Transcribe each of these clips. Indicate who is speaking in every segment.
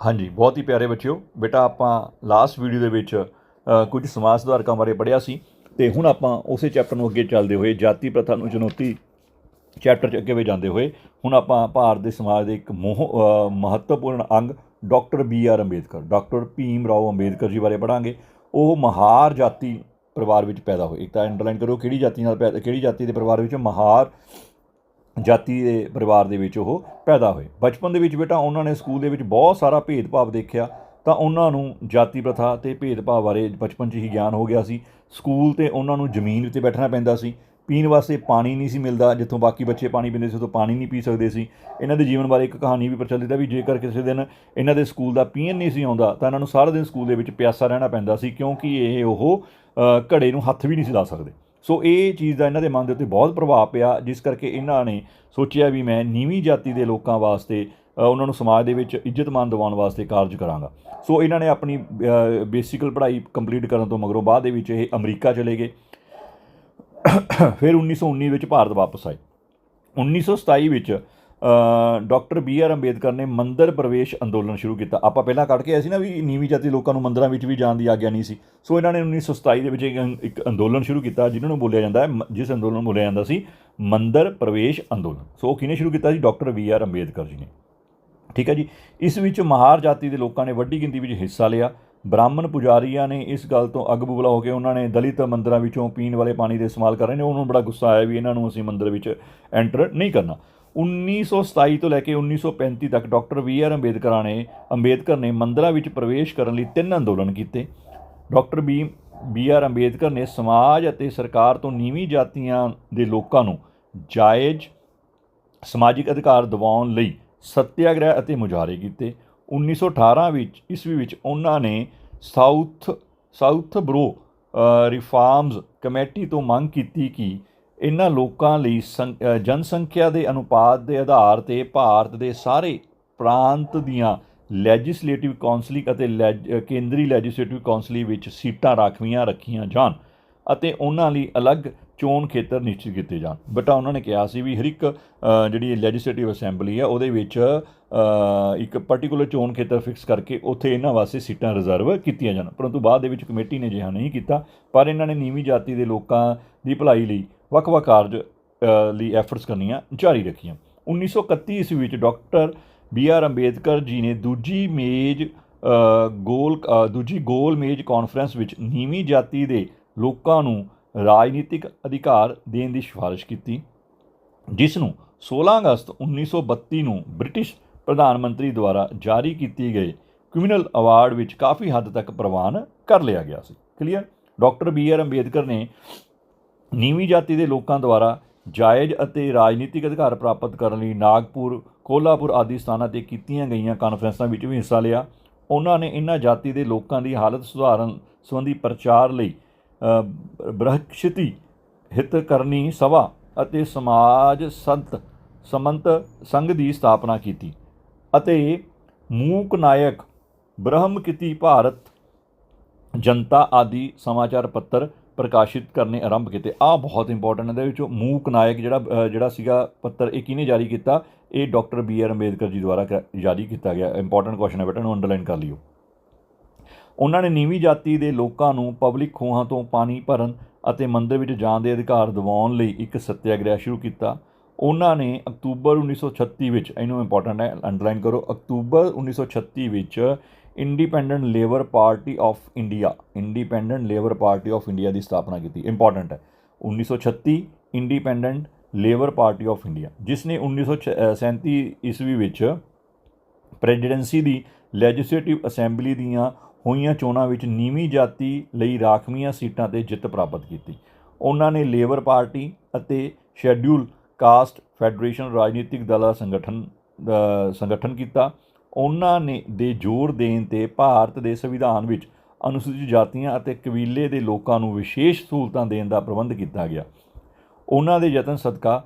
Speaker 1: ਹਾਂਜੀ, ਬਹੁਤ ਹੀ ਪਿਆਰੇ ਬੱਚਿਓ। ਬੇਟਾ, ਆਪਾਂ ਲਾਸਟ ਵੀਡੀਓ ਦੇ ਵਿੱਚ ਕੁਝ ਸਮਾਜ ਸੁਧਾਰਕਾਂ ਬਾਰੇ ਪੜ੍ਹਿਆ ਸੀ ਤੇ ਹੁਣ ਆਪਾਂ ਉਸੇ ਚੈਪਟਰ ਨੂੰ ਅੱਗੇ ਚੱਲਦੇ ਹੋਏ, ਜਾਤੀ ਪ੍ਰਥਾ ਨੂੰ ਚੁਣੌਤੀ ਚੈਪਟਰ 'ਚ ਅੱਗੇ ਵੀ ਜਾਂਦੇ ਹੋਏ, ਹੁਣ ਆਪਾਂ ਭਾਰਤ ਦੇ ਸਮਾਜ ਦੇ ਇੱਕ ਮੋਹ ਮਹੱਤਵਪੂਰਨ ਅੰਗ doctor B R Ambedkar, doctor Bhim Rao Ambedkar ji ਬਾਰੇ ਪੜਾਂਗੇ ਉਹ ਮਹਾਰ ਜਾਤੀ ਪਰਿਵਾਰ ਵਿੱਚ ਪੈਦਾ ਹੋਏ। ਇੱਕ ਤਾਂ ਅੰਡਰਲਾਈਨ ਕਰੋ ਕਿਹੜੀ ਜਾਤੀ ਨਾਲ ਪੈਦਾ ਕਿਹੜੀ ਜਾਤੀ ਦੇ ਪਰਿਵਾਰ ਵਿੱਚ ਮਹਾਰ ਜਾਤੀ ਦੇ ਪਰਿਵਾਰ ਦੇ ਵਿੱਚ ਉਹ ਪੈਦਾ ਹੋਏ। ਬਚਪਨ ਦੇ ਵਿੱਚ ਬੇਟਾ ਉਹਨਾਂ ਨੇ ਸਕੂਲ ਦੇ ਵਿੱਚ ਬਹੁਤ ਸਾਰਾ ਭੇਦਭਾਵ ਦੇਖਿਆ। ਤਾਂ ਉਹਨਾਂ ਨੂੰ ਜਾਤੀ ਪ੍ਰਥਾ ਤੇ ਭੇਦਭਾਵ ਬਾਰੇ ਬਚਪਨ 'ਚ ਹੀ ਗਿਆਨ ਹੋ ਗਿਆ ਸੀ। ਸਕੂਲ ਤੇ ਉਹਨਾਂ ਨੂੰ ਜ਼ਮੀਨ ਉੱਤੇ ਬੈਠਣਾ ਪੈਂਦਾ ਸੀ। ਪੀਣ ਵਾਸਤੇ ਪਾਣੀ ਨਹੀਂ ਸੀ ਮਿਲਦਾ, ਜਿੱਥੋਂ ਬਾਕੀ ਬੱਚੇ ਪਾਣੀ ਪੀਂਦੇ ਸੀ ਉਦੋਂ ਪਾਣੀ ਨਹੀਂ ਪੀ ਸਕਦੇ ਸੀ। ਇਹਨਾਂ ਦੇ ਜੀਵਨ ਬਾਰੇ ਇੱਕ ਕਹਾਣੀ ਵੀ ਪ੍ਰਚਲਿਤ ਹੈ ਵੀ ਜੇਕਰ ਕਿਸੇ ਦਿਨ ਇਹਨਾਂ ਦੇ ਸਕੂਲ ਦਾ ਪੀਣ ਨਹੀਂ ਸੀ ਆਉਂਦਾ, ਤਾਂ ਇਹਨਾਂ ਨੂੰ ਸਾਰਾ ਦਿਨ ਸਕੂਲ ਦੇ ਵਿੱਚ ਪਿਆਸਾ ਰਹਿਣਾ ਪੈਂਦਾ ਸੀ, ਕਿਉਂਕਿ ਇਹ ਉਹ ਘੜੇ ਨੂੰ ਹੱਥ ਵੀ ਨਹੀਂ ਸੀ ਲਾ ਸਕਦੇ। ਸੋ ਇਹ ਚੀਜ਼ ਦਾ ਇਹਨਾਂ ਦੇ ਮਨ ਦੇ ਉੱਤੇ ਬਹੁਤ ਪ੍ਰਭਾਵ ਪਿਆ, ਜਿਸ ਕਰਕੇ ਇਹਨਾਂ ਨੇ ਸੋਚਿਆ ਵੀ ਮੈਂ ਨੀਵੀਂ ਜਾਤੀ ਦੇ ਲੋਕਾਂ ਵਾਸਤੇ ਉਹਨਾਂ ਨੂੰ ਸਮਾਜ ਦੇ ਵਿੱਚ ਇੱਜ਼ਤਮਾਨ ਦਿਵਾਉਣ ਵਾਸਤੇ ਕਾਰਜ ਕਰਾਂਗਾ। ਸੋ ਇਹਨਾਂ ਨੇ ਆਪਣੀ ਬੇਸਿਕਲ ਪੜ੍ਹਾਈ ਕੰਪਲੀਟ ਕਰਨ ਤੋਂ ਮਗਰੋਂ ਬਾਅਦ ਦੇ ਵਿੱਚ ਇਹ ਅਮਰੀਕਾ ਚਲੇ ਗਏ। ਫਿਰ 1919 ਵਿੱਚ ਭਾਰਤ ਵਾਪਸ ਆਏ। 1927 ਵਿੱਚ ਡਾਕਟਰ ਬੀ ਆਰ ਅੰਬੇਦਕਰ ਨੇ ਮੰਦਰ ਪ੍ਰਵੇਸ਼ ਅੰਦੋਲਨ ਸ਼ੁਰੂ ਕੀਤਾ। ਆਪਾਂ ਪਹਿਲਾਂ ਕੱਢ ਕੇ ਆਏ ਸੀ ਨਾ ਵੀ ਨੀਵੀਂ ਜਾਤੀ ਲੋਕਾਂ ਨੂੰ ਮੰਦਰਾਂ ਵਿੱਚ ਵੀ ਜਾਣ ਦੀ ਆਗਿਆ ਨਹੀਂ ਸੀ। ਸੋ ਇਹਨਾਂ ਨੇ 1927 ਦੇ ਵਿੱਚ ਇੱਕ- ਇੱਕ ਅੰਦੋਲਨ ਸ਼ੁਰੂ ਕੀਤਾ ਜਿਹਨਾਂ ਨੂੰ ਬੋਲਿਆ ਜਾਂਦਾ ਹੈ ਜਿਸ ਅੰਦੋਲਨ ਨੂੰ ਬੋਲਿਆ ਜਾਂਦਾ ਸੀ, ਮੰਦਰ ਪ੍ਰਵੇਸ਼ ਅੰਦੋਲਨ। ਸੋ ਉਹ ਕਿਹਨੇ ਸ਼ੁਰੂ ਕੀਤਾ ਸੀ doctor B R Ambedkar ji ਨੇ। ਠੀਕ ਹੈ ਜੀ? ਇਸ ਵਿੱਚ ਮਹਾਰ ਜਾਤੀ ਦੇ ਲੋਕਾਂ ਨੇ ਵੱਡੀ ਗਿਣਤੀ ਵਿੱਚ ਹਿੱਸਾ ਲਿਆ। ਬ੍ਰਾਹਮਣ ਪੁਜਾਰੀਆਂ ਨੇ ਇਸ ਗੱਲ ਤੋਂ ਅੱਗ ਬੁਬਲਾ ਹੋ ਕੇ ਉਹਨਾਂ ਨੇ ਦਲਿਤ ਮੰਦਰਾਂ ਵਿੱਚੋਂ ਪੀਣ ਵਾਲੇ ਪਾਣੀ ਦੇ ਇਸਤੇਮਾਲ ਕਰ ਰਹੇ ਨੇ। ਉਹਨਾਂ ਨੂੰ ਬੜਾ ਗੁੱਸਾ ਆਇਆ ਵੀ ਇਹਨਾਂ ਨੂੰ ਅਸੀਂ ਮੰਦਰ ਵਿੱਚ ਐਂਟਰ ਨਹੀਂ ਕਰਨਾ। 1927 ਤੋਂ ਲੈ ਕੇ 1935 ਤੱਕ ਡਾਕਟਰ ਵੀ ਆਰ ਅੰਬੇਦਕਰਾਂ ਨੇ, ਅੰਬੇਦਕਰ ਨੇ ਮੰਦਰਾਂ ਵਿੱਚ ਪ੍ਰਵੇਸ਼ ਕਰਨ ਲਈ ਤਿੰਨ ਅੰਦੋਲਨ ਕੀਤੇ। Doctor B B R Ambedkar ਨੇ ਸਮਾਜ ਅਤੇ ਸਰਕਾਰ ਤੋਂ ਨੀਵੀਂ ਜਾਤੀਆਂ ਦੇ ਲੋਕਾਂ ਨੂੰ ਜਾਇਜ਼ ਸਮਾਜਿਕ ਅਧਿਕਾਰ ਦਿਵਾਉਣ ਲਈ ਸਤਿਆਗ੍ਰਹਿ ਅਤੇ ਮੁਜ਼ਾਹਰੇ ਕੀਤੇ। 1918 ਵਿੱਚ, ਈਸਵੀ ਵਿੱਚ ਉਹਨਾਂ ਨੇ south Southborough reforms committee ਤੋਂ ਮੰਗ ਕੀਤੀ ਕਿ ਇਹਨਾਂ ਲੋਕਾਂ ਲਈ ਸੰ- ਜਨਸੰਖਿਆ ਦੇ ਅਨੁਪਾਤ ਦੇ ਆਧਾਰ ਤੇ ਭਾਰਤ ਦੇ ਸਾਰੇ ਪ੍ਰਾਂਤ ਦੀਆਂ ਲੈਜਿਸਲੇਟਿਵ ਕਾਉਂਸਲਿੰਗ ਅਤੇ ਲੈਜ- ਕੇਂਦਰੀ ਲੈਜਿਸਲੇਟਿਵ ਕਾਉਂਸਲਿੰਗ ਵਿੱਚ ਸੀਟਾਂ ਰਾਖਵੀਆਂ ਰੱਖੀਆਂ ਜਾਣ ਅਤੇ ਉਹਨਾਂ ਲਈ ਅਲੱਗ ਚੋਣ ਖੇਤਰ ਨਿਸ਼ਚਿਤ ਕੀਤੇ ਜਾਣ। ਬਟਾ ਉਹਨਾਂ ਨੇ ਕਿਹਾ ਸੀ ਵੀ ਹਰ ਇੱਕ ਅ, ਜਿਹੜੀ ਲੈਜਿਸਲੇਟਿਵ ਅਸੈਂਬਲੀ ਹੈ ਉਹਦੇ ਵਿੱਚ ਇੱਕ ਪਾਰਟਿਕੂਲਰ ਚੋਣ ਖੇਤਰ ਫਿਕਸ ਕਰਕੇ ਉੱਥੇ ਇਹਨਾਂ ਵਾਸਤੇ ਸੀਟਾਂ ਰਿਜ਼ਰਵ ਕੀਤੀਆਂ ਜਾਣ। ਪਰੰਤੂ ਬਾਅਦ ਦੇ ਵਿੱਚ ਕਮੇਟੀ ਨੇ ਅਜਿਹਾ ਨਹੀਂ ਕੀਤਾ ਪਰ ਇਹਨਾਂ ਨੇ ਨੀਵੀਂ ਜਾਤੀ ਦੇ ਲੋਕਾਂ ਦੀ ਭਲਾਈ ਲਈ ਵੱਖ-ਵੱਖ ਕਾਰਜ ਲਈ ਐਫਰਟਸ ਕਰਨੀਆਂ ਜਾਰੀ ਰੱਖੀਆਂ। 1931 ਈਸਵੀ ਵਿੱਚ doctor B R Ambedkar ji ਨੇ ਦੂਜੀ ਮੇਜ਼ ਗੋਲ ਦੂਜੀ ਗੋਲ ਮੇਜ਼ ਕਾਨਫਰੰਸ ਵਿੱਚ ਨੀਵੀਂ ਜਾਤੀ ਦੇ ਲੋਕਾਂ ਨੂੰ ਰਾਜਨੀਤਿਕ ਅਧਿਕਾਰ ਦੇਣ ਦੀ ਸਿਫਾਰਿਸ਼ ਕੀਤੀ, ਜਿਸ ਨੂੰ 16 ਅਗਸਤ 1932 ਨੂੰ ਬ੍ਰਿਟਿਸ਼ ਪ੍ਰਧਾਨ ਮੰਤਰੀ ਦੁਆਰਾ ਜਾਰੀ ਕੀਤੀ ਗਏ ਕ੍ਰਿਮੀਨਲ ਅਵਾਰਡ ਵਿੱਚ ਕਾਫੀ ਹੱਦ ਤੱਕ ਪ੍ਰਵਾਨ ਕਰ ਲਿਆ ਗਿਆ ਸੀ। Clear doctor B R Ambedkar ਨੇ ਨੀਵੀਂ ਜਾਤੀ ਦੇ ਲੋਕਾਂ ਦੁਆਰਾ ਜਾਇਜ਼ ਅਤੇ ਰਾਜਨੀਤਿਕ ਅਧਿਕਾਰ ਪ੍ਰਾਪਤ ਕਰਨ ਲਈ ਨਾਗਪੁਰ ਕੋਲਾਪੁਰ ਆਦਿ ਸਥਾਨਾਂ ਤੇ ਕੀਤੀਆਂ ਗਈਆਂ ਕਾਨਫਰੰਸਾਂ ਵਿੱਚ ਵੀ ਹਿੱਸਾ ਲਿਆ। ਉਹਨਾਂ ਨੇ ਇਹਨਾਂ ਜਾਤੀ ਦੇ ਲੋਕਾਂ ਦੀ ਹਾਲਤ ਸੁਧਾਰਨ ਸੰਬੰਧੀ ਪ੍ਰਚਾਰ ਲਈ ਅ, ਬ੍ਰਹਕਸ਼ਿਤੀ ਹਿਤ ਕਰਨੀ ਸਭਾ ਅਤੇ ਸਮਾਜ ਸੰਤ ਸਮੰਤ ਸੰਘ ਦੀ ਸਥਾਪਨਾ ਕੀਤੀ ਅਤੇ ਮੂਕ ਨਾਇਕ ਬ੍ਰਹਮਕਿਤੀ ਭਾਰਤ ਜਨਤਾ ਆਦਿ ਸਮਾਚਾਰ ਪੱਤਰ ਪ੍ਰਕਾਸ਼ਿਤ ਕਰਨੇ ਆਰੰਭ ਕੀਤੇ। ਆ ਬਹੁਤ ਇੰਪੋਰਟੈਂਟ ਇਹਦੇ ਵਿੱਚੋਂ ਮੂਕ ਨਾਇਕ ਜਿਹੜਾ ਜਿਹੜਾ ਸੀਗਾ ਪੱਤਰ, ਇਹ ਕਿਹਨੇ ਜਾਰੀ ਕੀਤਾ? ਇਹ ਡਾਕਟਰ ਬੀ ਆਰ ਅੰਬੇਦਕਰ ਜੀ ਦੁਆਰਾ ਕ- ਜਾਰੀ ਕੀਤਾ ਗਿਆ। ਇੰਪੋਰਟੈਂਟ ਕੁਐਸਚਨ ਹੈ ਬੇਟਾ ਨੂੰ ਅੰਡਰਲਾਈਨ ਕਰ ਲਿਓ। ਉਹਨਾਂ ਨੇ ਨੀਵੀਂ ਜਾਤੀ ਦੇ ਲੋਕਾਂ ਨੂੰ ਪਬਲਿਕ ਖੂਹਾਂ ਤੋਂ ਪਾਣੀ ਭਰਨ ਅਤੇ ਮੰਦਰ ਵਿੱਚ ਜਾਣ ਦੇ ਅਧਿਕਾਰ ਦਿਵਾਉਣ ਲਈ ਇੱਕ ਸੱਤਿਆਗ੍ਰਹਿ ਸ਼ੁਰੂ ਕੀਤਾ। ਉਹਨਾਂ ਨੇ ਅਕਤੂਬਰ 1936 ਵਿੱਚ, ਇਹਨੂੰ ਇੰਪੋਰਟੈਂਟ ਹੈ ਅੰਡਰਲਾਈਨ ਕਰੋ, ਅਕਤੂਬਰ 1936 ਵਿੱਚ independent labour party of India independent labour party of India ਦੀ ਸਥਾਪਨਾ ਕੀਤੀ। ਇੰਪੋਰਟੈਂਟ ਹੈ। 1936 independent labour party of India ਜਿਸ ਨੇ 1937 ਈਸਵੀ ਵਿੱਚ ਪ੍ਰੈਜ਼ੀਡੈਂਸੀ ਦੀ ਲੈਜਿਸਲੇਟਿਵ ਅਸੈਂਬਲੀ ਦੀਆਂ ਹੋਈਆਂ ਚੋਣਾਂ ਵਿੱਚ ਨੀਵੀਂ ਜਾਤੀ ਲਈ ਰਾਖਵੀਆਂ ਸੀਟਾਂ ਤੇ ਜਿੱਤ ਪ੍ਰਾਪਤ ਕੀਤੀ। ਉਹਨਾਂ ਨੇ ਲੇਬਰ ਪਾਰਟੀ ਅਤੇ ਸ਼ੈਡਿਊਲ ਕਾਸਟ ਫੈਡਰੇਸ਼ਨ ਰਾਜਨੀਤਿਕ ਦਲਾਂ ਸੰਗਠਨ ਸੰਗਠਨ ਕੀਤਾ। ਉਹਨਾਂ ਨੇ ਦੇ ਜ਼ੋਰ ਦੇਣ ਤੇ ਭਾਰਤ ਦੇ ਸੰਵਿਧਾਨ ਵਿੱਚ ਅਨੁਸੂਚਿਤ ਜਾਤੀਆਂ ਅਤੇ ਕਬੀਲੇ ਦੇ ਲੋਕਾਂ ਨੂੰ ਵਿਸ਼ੇਸ਼ ਸਹੂਲਤਾਂ ਦੇਣ ਦਾ ਪ੍ਰਬੰਧ ਕੀਤਾ ਗਿਆ। ਉਹਨਾਂ ਦੇ ਯਤਨ ਸਦਕਾ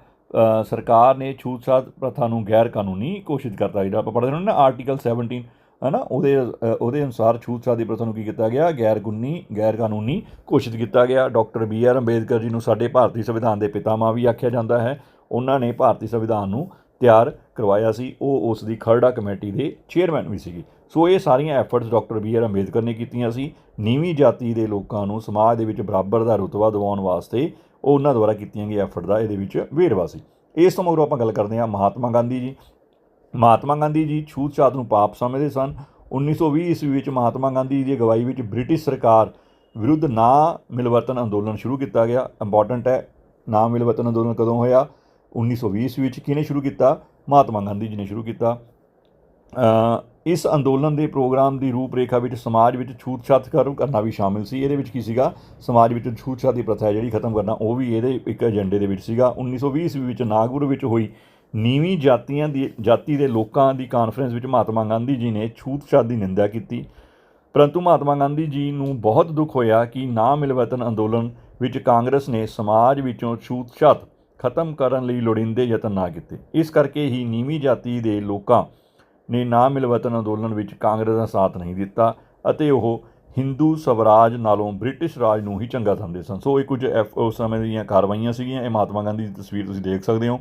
Speaker 1: ਸਰਕਾਰ ਨੇ ਛੂਤਛਾਤ ਪ੍ਰਥਾ ਨੂੰ ਗੈਰ ਕਾਨੂੰਨੀ ਘੋਸ਼ਿਤ ਕਰਤਾ। ਜਿਹੜਾ ਆਪਾਂ ਪੜ੍ਹਦੇ ਹੁੰਦੇ ਨਾ ਆਰਟੀਕਲ 17 ਹੈ ਨਾ ਉਹਦੇ ਉਹਦੇ ਅਨੁਸਾਰ ਛੂਤਛਾਤ ਦੀ ਪ੍ਰਥਾ ਨੂੰ ਕੀ ਕੀਤਾ ਗਿਆ? ਗੈਰ ਗੁੰਨੀ, ਗੈਰ ਕਾਨੂੰਨੀ ਘੋਸ਼ਿਤ ਕੀਤਾ ਗਿਆ। ਡਾਕਟਰ ਬੀ ਆਰ ਅੰਬੇਦਕਰ ਜੀ ਨੂੰ ਸਾਡੇ ਭਾਰਤੀ ਸੰਵਿਧਾਨ ਦੇ ਪਿਤਾਮਾ ਵੀ ਆਖਿਆ ਜਾਂਦਾ ਹੈ। ਉਹਨਾਂ ਨੇ ਭਾਰਤੀ ਸੰਵਿਧਾਨ ਨੂੰ ਤਿਆਰ ਕਰਵਾਇਆ ਸੀ, ਉਹ ਉਸ ਦੀ ਖਰੜਾ ਕਮੇਟੀ ਦੇ ਚੇਅਰਮੈਨ ਵੀ ਸੀਗੀ। ਸੋ ਇਹ ਸਾਰੀਆਂ efforts doctor B R Ambedkar ਨੇ ਕੀਤੀਆਂ ਸੀ। ਨੀਵੀਂ ਜਾਤੀ ਦੇ ਲੋਕਾਂ ਨੂੰ ਸਮਾਜ ਦੇ ਵਿੱਚ ਬਰਾਬਰ ਦਾ ਰੁਤਬਾ ਦਿਵਾਉਣ ਵਾਸਤੇ ਉਹ ਉਹਨਾਂ ਦੁਆਰਾ ਕੀਤੀਆਂ ਗਈਆਂ ਐਫਰਟ ਦਾ ਇਹਦੇ ਵਿੱਚ ਵੇਰਵਾ ਸੀ। ਇਸ ਤੋਂ ਮਗਰੋਂ ਆਪਾਂ ਗੱਲ ਕਰਦੇ ਹਾਂ ਮਹਾਤਮਾ ਗਾਂਧੀ ਜੀ। ਮਹਾਤਮਾ ਗਾਂਧੀ ਜੀ ਛੂਤ-ਛਾਤ ਨੂੰ ਪਾਪ ਸਮਝਦੇ ਸਨ। 1920 ਈਸਵੀ ਵਿੱਚ ਮਹਾਤਮਾ ਗਾਂਧੀ ਜੀ ਦੀ ਅਗਵਾਈ ਵਿੱਚ ਬ੍ਰਿਟਿਸ਼ ਸਰਕਾਰ ਵਿਰੁੱਧ ਨਾ ਮਿਲਵਰਤਨ ਅੰਦੋਲਨ ਸ਼ੁਰੂ ਕੀਤਾ ਗਿਆ। ਇੰਪੋਰਟੈਂਟ ਹੈ, ਨਾ ਮਿਲਵਰਤਨ ਅੰਦੋਲਨ ਕਦੋਂ ਹੋਇਆ? 1920 ਈਸਵੀ ਵਿੱਚ ਕਿਹਨੇ ਸ਼ੁਰੂ ਕੀਤਾ? ਮਹਾਤਮਾ ਗਾਂਧੀ ਜੀ ਨੇ ਸ਼ੁਰੂ ਕੀਤਾ। ਇਸ ਅੰਦੋਲਨ ਦੇ ਪ੍ਰੋਗਰਾਮ ਦੀ ਰੂਪਰੇਖਾ ਵਿੱਚ ਸਮਾਜ ਵਿੱਚ ਛੂਤ-ਛਾਤ ਕਰ- ਕਰਨਾ ਵੀ ਸ਼ਾਮਿਲ ਸੀ। ਇਹਦੇ ਵਿੱਚ ਕੀ ਸੀਗਾ? ਸਮਾਜ ਵਿੱਚ ਛੂਤ-ਛਾਤ ਦੀ ਪ੍ਰਥਾ ਜਿਹੜੀ ਖਤਮ ਕਰਨਾ, ਉਹ ਵੀ ਇਹਦੇ ਇੱਕ ਏਜੰਡੇ ਦੇ ਵਿੱਚ ਸੀਗਾ। 1920 ਈਸਵੀ ਵਿੱਚ ਨਾਗਪੁਰ ਵਿੱਚ ਹੋਈ ਨੀਵੀਂ ਜਾਤੀਆਂ ਦੀ, ਜਾਤੀ ਦੇ ਲੋਕਾਂ ਦੀ ਕਾਨਫਰੰਸ ਵਿੱਚ ਮਹਾਤਮਾ ਗਾਂਧੀ ਜੀ ਨੇ ਛੂਤ-ਛਾਤ ਦੀ ਨਿੰਦਿਆ ਕੀਤੀ। ਪਰੰਤੂ ਮਹਾਤਮਾ ਗਾਂਧੀ ਜੀ ਨੂੰ ਬਹੁਤ ਦੁੱਖ ਹੋਇਆ ਕਿ ਨਾ ਮਿਲਵਤਨ ਅੰਦੋਲਨ ਵਿੱਚ ਕਾਂਗਰਸ ਨੇ ਸਮਾਜ ਵਿੱਚੋਂ ਛੂਤ-ਛਾਤ ਖਤਮ ਕਰਨ ਲਈ ਲੋੜੀਂਦੇ ਯਤਨ ਨਾ ਕੀਤੇ। ਇਸ ਕਰਕੇ ਹੀ ਨੀਵੀਂ ਜਾਤੀ ਦੇ ਲੋਕਾਂ ਨੇ ਨਾ ਮਿਲਵਤਨ ਅੰਦੋਲਨ ਵਿੱਚ ਕਾਂਗਰਸ ਦਾ ਸਾਥ ਨਹੀਂ ਦਿੱਤਾ ਅਤੇ ਉਹ ਹਿੰਦੂ ਸਵਰਾਜ ਨਾਲੋਂ ਬ੍ਰਿਟਿਸ਼ ਰਾਜ ਨੂੰ ਹੀ ਚੰਗਾ ਸਮਝਦੇ ਸਨ। ਸੋ ਇਹ ਕੁਝ ਐਫ ਉਸ ਸਮੇਂ ਦੀਆਂ ਕਾਰਵਾਈਆਂ ਸੀਗੀਆਂ। ਇਹ ਮਹਾਤਮਾ ਗਾਂਧੀ ਦੀ ਤਸਵੀਰ ਤੁਸੀਂ ਦੇਖ ਸਕਦੇ ਹੋ।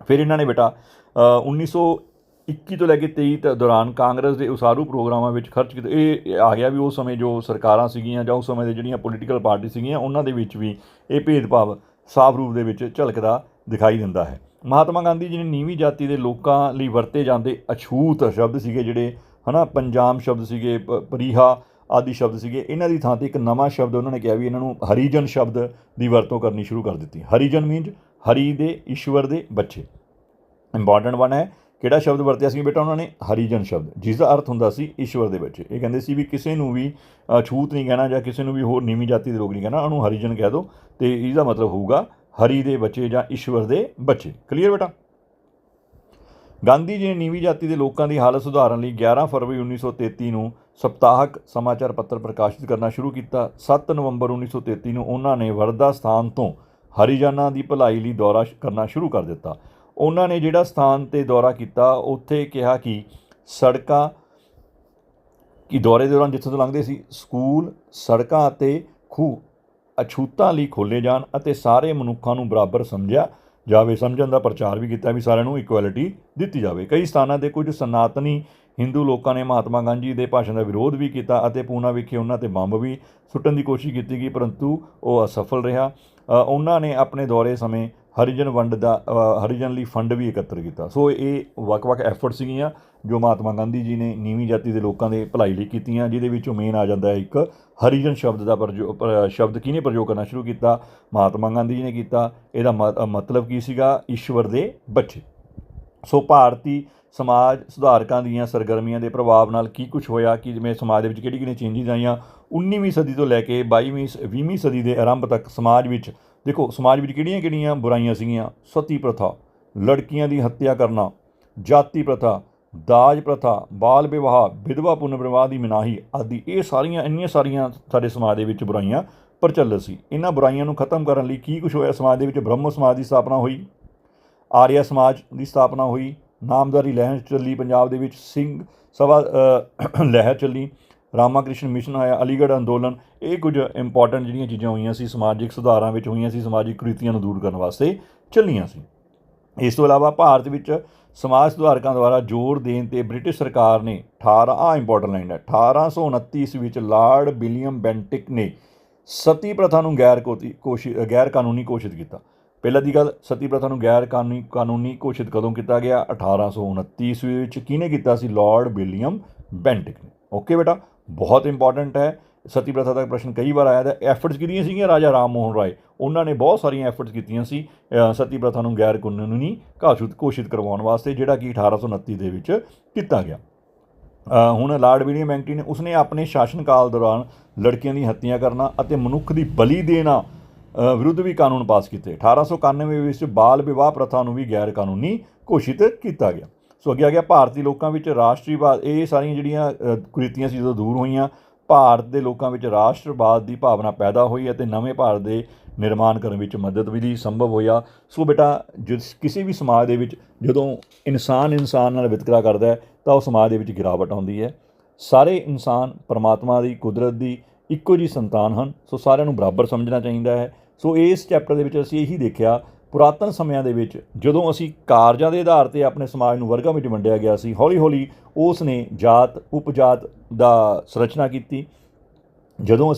Speaker 1: ਫਿਰ ਇਹਨਾਂ ਨੇ ਬੇਟਾ 1900 21 ਤੋਂ ਲੈ ਕੇ 23 ਤੱਕ ਦੌਰਾਨ ਕਾਂਗਰਸ ਦੇ ਉਸਾਰੂ ਪ੍ਰੋਗਰਾਮਾਂ ਵਿੱਚ ਖਰਚ ਕੀਤਾ। ਇਹ ਆ ਗਿਆ ਵੀ ਉਸ ਸਮੇਂ ਜੋ ਸਰਕਾਰਾਂ ਸੀਗੀਆਂ ਜਾਂ ਉਸ ਸਮੇਂ ਦੇ ਜਿਹੜੀਆਂ ਪੋਲੀਟੀਕਲ ਪਾਰਟੀ ਸੀਗੀਆਂ, ਉਹਨਾਂ ਦੇ ਵਿੱਚ ਵੀ ਇਹ ਭੇਦਭਾਵ ਸਾਫ਼ ਰੂਪ ਦੇ ਵਿੱਚ ਝਲਕਦਾ ਦਿਖਾਈ ਦਿੰਦਾ ਹੈ। ਮਹਾਤਮਾ ਗਾਂਧੀ ਜੀ ਨੇ ਨੀਵੀਂ ਜਾਤੀ ਦੇ ਲੋਕਾਂ ਲਈ ਵਰਤੇ ਜਾਂਦੇ ਅਛੂਤ ਸ਼ਬਦ ਸੀਗੇ ਜਿਹੜੇ, ਹਨਾ, ਪੰਜਾਬ ਸ਼ਬਦ ਸੀਗੇ ਪਰੀਹਾ ਆਦਿ ਸ਼ਬਦ ਸੀਗੇ, ਇਹਨਾਂ ਦੀ ਥਾਂ ਤੇ ਇੱਕ ਨਵਾਂ ਸ਼ਬਦ ਉਹਨਾਂ ਨੇ ਕਿਹਾ ਵੀ ਇਹਨਾਂ ਨੂੰ ਹਰੀਜਨ ਸ਼ਬਦ ਦੀ ਵਰਤੋਂ ਕਰਨੀ ਸ਼ੁਰੂ ਕਰ ਦਿੱਤੀ। ਹਰੀਜਨ ਮੀਨਜ਼ ਹਰੀ ਦੇ, ਈਸ਼ਵਰ ਦੇ ਬੱਚੇ। ਇੰਪੋਰਟੈਂਟ ਵਨ ਹੈ। ਕਿਹੜਾ ਸ਼ਬਦ ਵਰਤਿਆ ਸੀ ਬੇਟਾ ਉਹਨਾਂ ਨੇ? ਹਰੀਜਨ ਸ਼ਬਦ ਜਿਸ ਦਾ ਅਰਥ ਹੁੰਦਾ ਸੀ ਈਸ਼ਵਰ ਦੇ ਬੱਚੇ ਇਹ ਕਹਿੰਦੇ ਸੀ ਵੀ ਕਿਸੇ ਨੂੰ ਵੀ ਛੂਤ ਨਹੀਂ ਕਹਿਣਾ ਜਾਂ ਕਿਸੇ ਨੂੰ ਵੀ ਹੋਰ ਨੀਵੀਂ ਜਾਤੀ ਦੇ ਲੋਕ ਨਹੀਂ ਕਹਿਣਾ, ਉਹਨੂੰ ਹਰੀਜਨ ਕਹਿ ਦਿਓ ਤੇ ਇਹਦਾ ਮਤਲਬ ਹੋਊਗਾ ਹਰੀ ਦੇ ਬੱਚੇ ਜਾਂ ਈਸ਼ਵਰ ਦੇ ਬੱਚੇ। ਕਲੀਅਰ ਬੇਟਾ? ਗਾਂਧੀ ਜੀ ਨੇ ਨੀਵੀਂ ਜਾਤੀ ਦੇ ਲੋਕਾਂ ਦੀ ਹਾਲਤ ਸੁਧਾਰਨ ਲਈ 11 ਫਰਵਰੀ 1933 ਨੂੰ ਸਪਤਾਹਕ ਸਮਾਚਾਰ ਪੱਤਰ ਪ੍ਰਕਾਸ਼ਿਤ ਕਰਨਾ ਸ਼ੁਰੂ ਕੀਤਾ। 7 ਨਵੰਬਰ 1933 ਨੂੰ ਉਹਨਾਂ ਨੇ ਵਰਦਾ ਸਥਾਨ ਤੋਂ ਹਰੀਜਨਾਂ ਦੀ ਭਲਾਈ ਲਈ ਦੌਰਾ ਕਰਨਾ ਸ਼ੁਰੂ ਕਰ ਦਿੱਤਾ। ਉਹਨਾਂ ਨੇ ਜਿਹੜਾ ਸਥਾਨ ਤੇ ਦੌਰਾ ਕੀਤਾ, ਉੱਥੇ ਕਿਹਾ ਕਿ ਸੜਕਾਂ ਕਿ ਦੌਰੇ ਦੌਰਾਨ ਜਿੱਥੋਂ ਤੋਂ ਲੰਘਦੇ ਸੀ, ਸਕੂਲ, ਸੜਕਾਂ ਅਤੇ ਖੂਹ ਅਛੂਤਾਂ ਲਈ ਖੋਲੇ ਜਾਣ ਅਤੇ ਸਾਰੇ ਮਨੁੱਖਾਂ ਨੂੰ ਬਰਾਬਰ ਸਮਝਿਆ ਜਾਵੇ, ਸਮਝਣ ਦਾ ਪ੍ਰਚਾਰ ਵੀ ਕੀਤਾ ਵੀ ਸਾਰਿਆਂ ਨੂੰ ਇਕੁਐਲਿਟੀ ਦਿੱਤੀ ਜਾਵੇ। ਕਈ ਸਥਾਨਾਂ ਤੇ ਕੁਝ ਸਨਾਤਨੀ ਹਿੰਦੂ ਲੋਕਾਂ ਨੇ ਮਹਾਤਮਾ ਗਾਂਧੀ ਦੇ ਭਾਸ਼ਣ ਦਾ ਵਿਰੋਧ ਵੀ ਕੀਤਾ ਅਤੇ ਪੂਨਾ ਵਿਖੇ ਉਹਨਾਂ ਤੇ ਬੰਬ ਵੀ ਸੁੱਟਣ ਦੀ ਕੋਸ਼ਿਸ਼ ਕੀਤੀ ਗਈ, ਪਰੰਤੂ ਉਹ ਅਸਫਲ ਰਿਹਾ। ਉਹਨਾਂ ਨੇ ਆਪਣੇ ਦੌਰੇ ਸਮੇਂ ਹਰੀਜਨ ਵੰਡ ਦਾ ਹਰੀਜਨ ਲਈ ਫੰਡ ਵੀ ਇਕੱਤਰ ਕੀਤਾ। ਸੋ ਇਹ ਵੱਖ-ਵੱਖ ਐਫਰਟ ਸੀਗੀਆਂ ਜੋ ਮਹਾਤਮਾ ਗਾਂਧੀ ਜੀ ਨੇ ਨੀਵੀਂ ਜਾਤੀ ਦੇ ਲੋਕਾਂ ਦੇ ਭਲਾਈ ਲਈ ਕੀਤੀਆਂ, ਜਿਹਦੇ ਵਿੱਚੋਂ ਮੇਨ ਆ ਜਾਂਦਾ ਹੈ ਇੱਕ ਹਰੀਜਨ ਸ਼ਬਦ ਦਾ ਪ੍ਰਯੋ- ਸ਼ਬਦ ਕਿਹਨੇ ਪ੍ਰਯੋਗ ਕਰਨਾ ਸ਼ੁਰੂ ਕੀਤਾ? ਮਹਾਤਮਾ ਗਾਂਧੀ ਜੀ ਨੇ ਕੀਤਾ। ਇਹਦਾ ਮ- ਮਤਲਬ ਕੀ ਸੀਗਾ? ਈਸ਼ਵਰ ਦੇ ਬੱਚੇ। ਸੋ ਭਾਰਤੀ ਸਮਾਜ ਸੁਧਾਰਕਾਂ ਦੀਆਂ ਸਰਗਰਮੀਆਂ ਦੇ ਪ੍ਰਭਾਵ ਨਾਲ ਕੀ ਕੁਝ ਹੋਇਆ? ਕਿ ਜਿਵੇਂ ਸਮਾਜ ਦੇ ਵਿੱਚ ਕਿਹੜੀ ਕਿਹੜੀਆਂ ਚੇਂਜਸ ਆਈਆਂ? 19ਵੀਂ ਸਦੀ ਤੋਂ ਲੈ ਕੇ 22ਵੀਂ 20ਵੀਂ ਸਦੀ ਦੇ ਆਰੰਭ ਤੱਕ ਸਮਾਜ ਵਿੱਚ ਦੇਖੋ, ਸਮਾਜ ਵਿੱਚ ਕਿਹੜੀਆਂ ਕਿਹੜੀਆਂ ਬੁਰਾਈਆਂ ਸੀਗੀਆਂ? ਸਤੀ ਪ੍ਰਥਾ, ਲੜਕੀਆਂ ਦੀ ਹੱਤਿਆ ਕਰਨਾ, ਜਾਤੀ ਪ੍ਰਥਾ, ਦਾਜ ਪ੍ਰਥਾ, ਬਾਲ ਵਿਵਾਹ, ਵਿਧਵਾ ਪੁਨਰ ਵਿਵਾਹ ਦੀ ਮਨਾਹੀ ਆਦਿ। ਇਹ ਸਾਰੀਆਂ, ਇੰਨੀਆਂ ਸਾਰੀਆਂ ਸਾਡੇ ਸਮਾਜ ਦੇ ਵਿੱਚ ਬੁਰਾਈਆਂ ਪ੍ਰਚਲਿਤ ਸੀ। ਇਹਨਾਂ ਬੁਰਾਈਆਂ ਨੂੰ ਖਤਮ ਕਰਨ ਲਈ ਕੀ ਕੁਝ ਹੋਇਆ? ਸਮਾਜ ਦੇ ਵਿੱਚ ਬ੍ਰਹਮ ਸਮਾਜ ਦੀ ਸਥਾਪਨਾ ਹੋਈ, ਆਰੀਆ ਸਮਾਜ ਦੀ ਸਥਾਪਨਾ ਹੋਈ, ਨਾਮਦਾਰੀ ਲਹਿਰ ਚੱਲੀ, ਪੰਜਾਬ ਦੇ ਵਿੱਚ ਸਿੰਘ ਸਭਾ ਲਹਿਰ ਚੱਲੀ ਰਾਮਾ ਕ੍ਰਿਸ਼ਨ ਮਿਸ਼ਨ ਆਇਆ, ਅਲੀਗੜ੍ਹ ਅੰਦੋਲਨ, ਇਹ ਕੁਝ ਇੰਪੋਰਟੈਂਟ ਜਿਹੜੀਆਂ ਚੀਜ਼ਾਂ ਹੋਈਆਂ ਸੀ, ਸਮਾਜਿਕ ਸੁਧਾਰਾਂ ਵਿੱਚ ਹੋਈਆਂ ਸੀ, ਸਮਾਜਿਕ ਕੁਰੀਤੀਆਂ ਨੂੰ ਦੂਰ ਕਰਨ ਵਾਸਤੇ ਚੱਲੀਆਂ ਸੀ। ਇਸ ਤੋਂ ਇਲਾਵਾ ਭਾਰਤ ਵਿੱਚ ਸਮਾਜ ਸੁਧਾਰਕਾਂ ਦੁਆਰਾ ਜ਼ੋਰ ਦੇਣ ਤੇ ਬ੍ਰਿਟਿਸ਼ ਸਰਕਾਰ ਨੇ 18 ਆ ਇੰਪੋਰਟੈਂਟ ਲਾਈਨ ਹੈ 1829 ਈਸਵੀ ਵਿੱਚ ਲਾਰਡ ਵਿਲੀਅਮ ਬੈਂਟਿਕ ਨੇ ਸਤੀ ਪ੍ਰਥਾ ਨੂੰ ਗੈਰ ਕੋਤੀ- ਕੋਸ਼ਿ, ਗੈਰ ਕਾਨੂੰਨੀ ਘੋਸ਼ਿਤ ਕੀਤਾ। ਪਹਿਲਾਂ ਦੀ ਗੱਲ, ਸਤੀ ਪ੍ਰਥਾ ਨੂੰ ਗੈਰ ਕਾਨੂੰਨੀ ਕਾਨੂੰਨੀ ਘੋਸ਼ਿਤ ਕਦੋਂ ਕੀਤਾ ਗਿਆ? 1829 ਈਸਵੀ ਵਿੱਚ ਕਿਹਨੇ ਕੀਤਾ ਸੀ? ਲਾਰਡ ਵਿਲੀਅਮ ਬੈਂਟਿਕ ਨੇ। ਓਕੇ ਬੇਟਾ ਬਹੁਤ ਇੰਪੋਰਟੈਂਟ ਹੈ। ਸਤੀ ਪ੍ਰਥਾ ਦਾ ਪ੍ਰਸ਼ਨ ਕਈ ਵਾਰ ਆਇਆ ਤਾਂ ਐਫਰਟਸ ਕਿਹਦੀਆਂ ਸੀਗੀਆਂ? ਰਾਜਾ ਰਾਮ ਮੋਹਨ ਰਾਏ। ਉਹਨਾਂ ਨੇ ਬਹੁਤ ਸਾਰੀਆਂ ਐਫਰਟਸ ਕੀਤੀਆਂ ਸੀ। ਸਤੀ ਪ੍ਰਥਾ ਨੂੰ ਗੈਰ ਕਾਨੂੰਨੀ ਘੋਸ਼ਿਤ ਘੋਸ਼ਿਤ ਕਰਵਾਉਣ ਵਾਸਤੇ, ਜਿਹੜਾ ਕਿ 1829 ਦੇ ਵਿੱਚ ਕੀਤਾ ਗਿਆ। ਹੁਣ ਲਾਰਡ ਵਿਲੀਅਮ ਬੈਂਕਟੀ ਨੇ ਉਸਨੇ ਆਪਣੇ ਸ਼ਾਸਨ ਕਾਲ ਦੌਰਾਨ ਲੜਕੀਆਂ ਦੀ ਹੱਤਿਆ ਕਰਨਾ ਅਤੇ ਮਨੁੱਖ ਦੀ ਬਲੀ ਦੇਣਾ ਵਿਰੁੱਧ ਵੀ ਕਾਨੂੰਨ ਪਾਸ ਕੀਤੇ। 1891 ਵਿੱਚ ਬਾਲ ਵਿਵਾਹ ਪ੍ਰਥਾ ਨੂੰ ਵੀ ਗੈਰ ਕਾਨੂੰਨੀ ਘੋਸ਼ਿਤ ਕੀਤਾ ਗਿਆ। ਸੋ ਅੱਗੇ ਆ ਗਿਆ ਭਾਰਤੀ ਲੋਕਾਂ ਵਿੱਚ ਰਾਸ਼ਟਰੀਵਾਦ। ਇਹ ਸਾਰੀਆਂ ਜਿਹੜੀਆਂ ਕੁਰੀਤੀਆਂ ਸੀ ਜਦੋਂ ਦੂਰ ਹੋਈਆਂ, ਭਾਰਤ ਦੇ ਲੋਕਾਂ ਵਿੱਚ ਰਾਸ਼ਟਰਵਾਦ ਦੀ ਭਾਵਨਾ ਪੈਦਾ ਹੋਈ ਅਤੇ ਨਵੇਂ ਭਾਰਤ ਦੇ ਨਿਰਮਾਣ ਕਰਨ ਵਿੱਚ ਮਦਦ ਵੀ ਸੰਭਵ ਹੋਇਆ। ਸੋ ਬੇਟਾ, ਜਿਸ ਕਿਸੇ ਵੀ ਸਮਾਜ ਦੇ ਵਿੱਚ ਜਦੋਂ ਇਨਸਾਨ ਇਨਸਾਨ ਨਾਲ ਵਿਤਕਰਾ ਕਰਦਾ ਹੈ, ਤਾਂ ਉਹ ਸਮਾਜ ਦੇ ਵਿੱਚ ਗਿਰਾਵਟ ਆਉਂਦੀ ਹੈ। ਸਾਰੇ ਇਨਸਾਨ ਪਰਮਾਤਮਾ ਦੀ, ਕੁਦਰਤ ਦੀ ਇੱਕੋ ਜੀ ਸੰਤਾਨ ਹਨ। ਸੋ ਸਾਰਿਆਂ ਨੂੰ ਬਰਾਬਰ ਸਮਝਣਾ ਚਾਹੀਦਾ ਹੈ। ਸੋ ਇਸ ਚੈਪਟਰ ਦੇ ਵਿੱਚ ਅਸੀਂ ਇਹੀ ਦੇਖਿਆ ਪੁਰਾਤਨ ਸਮਿਆਂ ਦੇ ਵਿੱਚ ਜਦੋਂ ਅਸੀਂ ਕਾਰਜਾਂ ਦੇ ਆਧਾਰ ਤੇ ਆਪਣੇ ਸਮਾਜ ਨੂੰ ਵਰਗਾਂ ਵਿੱਚ ਵੰਡਿਆ ਗਿਆ ਸੀ ਹੌਲੀ ਹੌਲੀ ਉਸ ਨੇ ਜਾਤ ਉਪਜਾਤ ਦਾ ਸੰਰਚਨਾ ਕੀਤੀ। ਜਦੋਂ ਅਸੀਂ